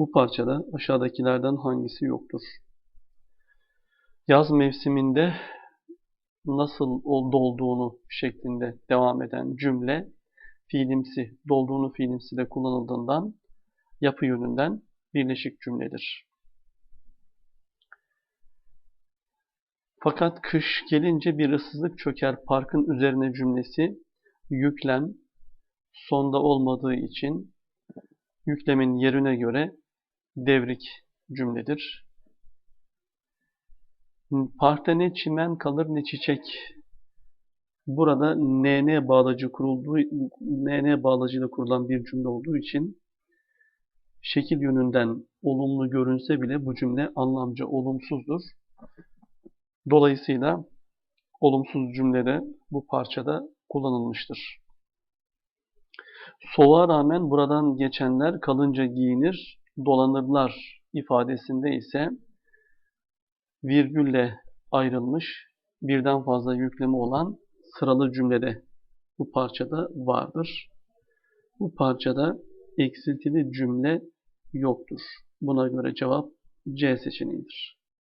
Bu parçada aşağıdakilerden hangisi yoktur? Yaz mevsiminde nasıl dolduğunu şeklinde devam eden cümle fiilimsi, dolduğunu fiilimsi de kullanıldığından yapı yönünden birleşik cümledir. Fakat kış gelince bir ıssızlık çöker parkın üzerine cümlesi yüklem sonda olmadığı için yüklemin yerine göre devrik cümledir. Parkta ne çimen kalır ne çiçek. Burada NN bağlacı kurulduğu NN bağlacıyla kurulan bir cümle olduğu için şekil yönünden olumlu görünse bile bu cümle anlamca olumsuzdur. Dolayısıyla olumsuz cümlede bu parçada kullanılmıştır. Soğuğa rağmen buradan geçenler kalınca giyinir, dolanırlar ifadesinde ise virgülle ayrılmış birden fazla yüklemi olan sıralı cümlede bu parçada vardır. Bu parçada eksiltili cümle yoktur. Buna göre cevap C seçeneğidir.